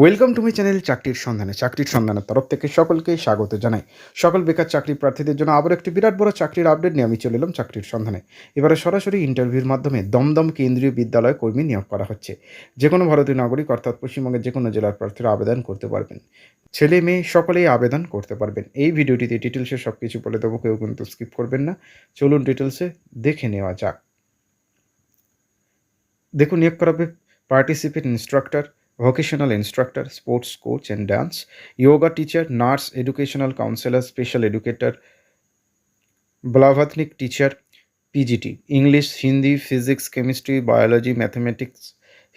Welcome to my channel চাকরির সন্ধানে চাকরির সন্ধানের তরফ থেকে সকলকে স্বাগত জানাই। সকল বেকার চাকরি প্রার্থীদের জন্য আবার একটি বিরাট বড় চাকরির আপডেট নিয়ে আমি চলে এলাম চাকরির সন্ধানে এবারে সরাসরি ইন্টারভিউর মাধ্যমে দমদম কেন্দ্রীয় বিদ্যালয় কর্মী নিয়োগ করা হচ্ছে। যে কোনো ভারতীয় নাগরিক অর্থাৎ পশ্চিমবঙ্গের যে কোনো জেলার প্রার্থীরা আবেদন করতে পারবেন। ছেলে মেয়ে সকলেই আবেদন করতে পারবেন। এই ভিডিওটিতে ডিটেলসে সব কিছু বলে দেবো, কেউ কিন্তু স্কিপ করবেন না। চলুন ডিটেলসে দেখে নেওয়া যাক। দেখুন, নিয়োগ করাবে participate instructor vocational instructor sports coach and dance yoga teacher nurse educational counsellor special educator ব্লাভাথনিক teacher PGT English Hindi physics chemistry biology mathematics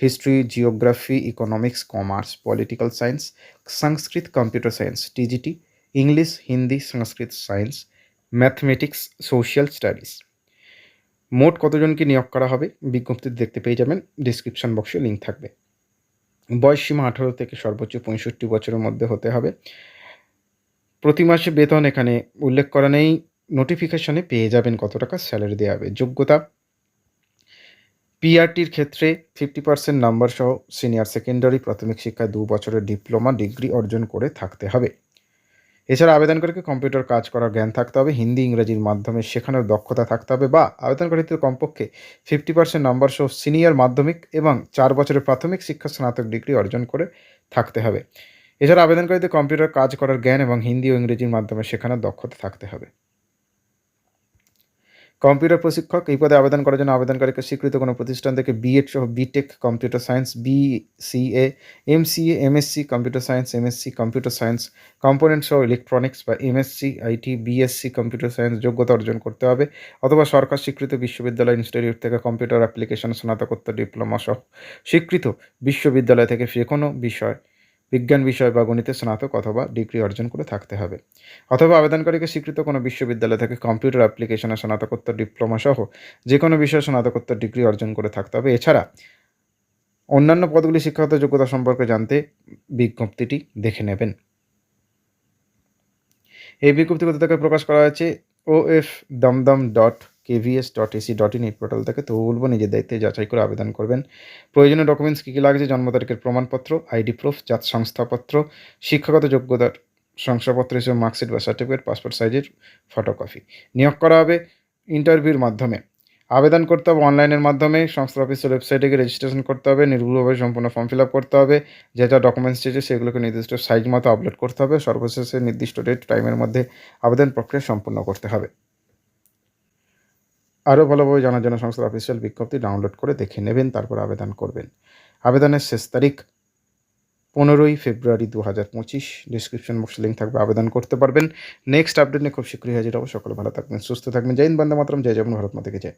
history geography economics commerce political science Sanskrit computer science TGT English Hindi Sanskrit science mathematics social studies মোট কতজনকে নিয়োগ করা হবে? বিজ্ঞপ্তি দেখতে পেয়ে যাবেন। Description বক্সে লিঙ্ক থাকবে। বয়স সীমা আঠারো থেকে সর্বোচ্চ পঁয়ষট্টি বছরের মধ্যে হতে হবে। প্রতি মাসে বেতন এখানে উল্লেখ করা নেই। নোটিফিকেশনে পেয়ে যাবেন কত টাকা স্যালারি দেওয়া হবে। যোগ্যতা পিআরটির ক্ষেত্রে ফিফটি পার্সেন্ট নাম্বার সহ সিনিয়র সেকেন্ডারি প্রাথমিক শিক্ষায় দু বছরের ডিপ্লোমা ডিগ্রি অর্জন করে থাকতে হবে। এছাড়া আবেদনকারীকে কম্পিউটার কাজ করার জ্ঞান থাকতে হবে, হিন্দি, ইংরেজির মাধ্যমে শেখানোর দক্ষতা থাকতে হবে বা আবেদনকারীদের কমপক্ষে ফিফটি পার্সেন্ট নম্বর সহ সিনিয়র মাধ্যমিক এবং চার বছরের প্রাথমিক শিক্ষা স্নাতক ডিগ্রি অর্জন করে থাকতে হবে। এছাড়া আবেদনকারীদের কম্পিউটার কাজ করার জ্ঞান এবং হিন্দি ও ইংরেজির মাধ্যমে শেখানোর দক্ষতা থাকতে হবে। কম্পিউটার প্রশিক্ষক, এই পদে আবেদন করার জন্য আবেদনকারীকে স্বীকৃত কোনো প্রতিষ্ঠান থেকে বিএড সহ BTech computer science BCA MCA MSc computer science MSc computer science component সহ ইলেকট্রনিক্স বা MSc IT BSc computer science যোগ্যতা অর্জন করতে হবে অথবা সরকার স্বীকৃত বিশ্ববিদ্যালয় ইনস্টিটিউট থেকে কম্পিউটার অ্যাপ্লিকেশন স্নাতকোত্তর ডিপ্লোমা সহ স্বীকৃত বিশ্ববিদ্যালয় থেকে যে কোনো বিষয় বিজ্ঞান বিষয় বা গণিতে স্নাতক অথবা ডিগ্রি অর্জন করে থাকতে হবে। অথবা আবেদনকারীকে স্বীকৃত কোনো বিশ্ববিদ্যালয় থেকে কম্পিউটার অ্যাপ্লিকেশনে, স্নাতকোত্তর ডিপ্লোমা সহ যে কোনো বিষয়ে স্নাতকোত্তর ডিগ্রি অর্জন করে থাকতে হবে। এছাড়া অন্যান্য পদগুলি শিক্ষাগত যোগ্যতা সম্পর্কে জানতে বিজ্ঞপ্তিটি দেখে নেবেন। এই বিজ্ঞপ্তি কোথা থেকে প্রকাশ করা হয়েছে O F Dum Dum dot KVS dot AC dot in এই পোর্টাল থেকে তো বলব নিজের দায়িত্বে যাচাই করে আবেদন করবেন। প্রয়োজনীয় ডকুমেন্টস কী কী লাগছে, জন্ম তারিখের প্রমাণপত্র, আইডি প্রুফ জাত সংস্থাপত্র শিক্ষাগত যোগ্যতার শংসাপত্র হিসেবে মার্কশিট বা সার্টিফিকেট পাসপোর্ট সাইজের ফটোকপি নিয়োগ করা হবে ইন্টারভিউর মাধ্যমে। আবেদন করতে হবে অনলাইনের মাধ্যমে সংস্থা অফিসের ওয়েবসাইটে গিয়ে রেজিস্ট্রেশন করতে হবে, নির্ভুলভাবে সম্পূর্ণ ফর্ম ফিল আপ করতে হবে, যে যা ডকুমেন্টস চেয়েছে সেগুলোকে নির্দিষ্ট সাইজ মতো আপলোড করতে হবে, সর্বশেষে নির্দিষ্ট ডেট টাইমের মধ্যে আবেদন প্রক্রিয়া সম্পূর্ণ করতে হবে। আরও ভালোভাবে জানার জন্য সংস্থার অফিসিয়াল বিজ্ঞপ্তি ডাউনলোড করে দেখে নেবেন, তারপর আবেদন করবেন। আবেদনের শেষ তারিখ পনেরোই ফেব্রুয়ারি দু হাজার পঁচিশ ডিসক্রিপশন বক্সে লিঙ্ক থাকবে, আবেদন করতে পারবেন। নেক্সট আপডেট নিয়ে খুব শীঘ্রই হাজির হব। সকলে ভালো থাকবেন, সুস্থ থাকবেন। জয় হিন্দ, বন্দে মাতরম। জয় যেমন ভারত মাতাকে জয়।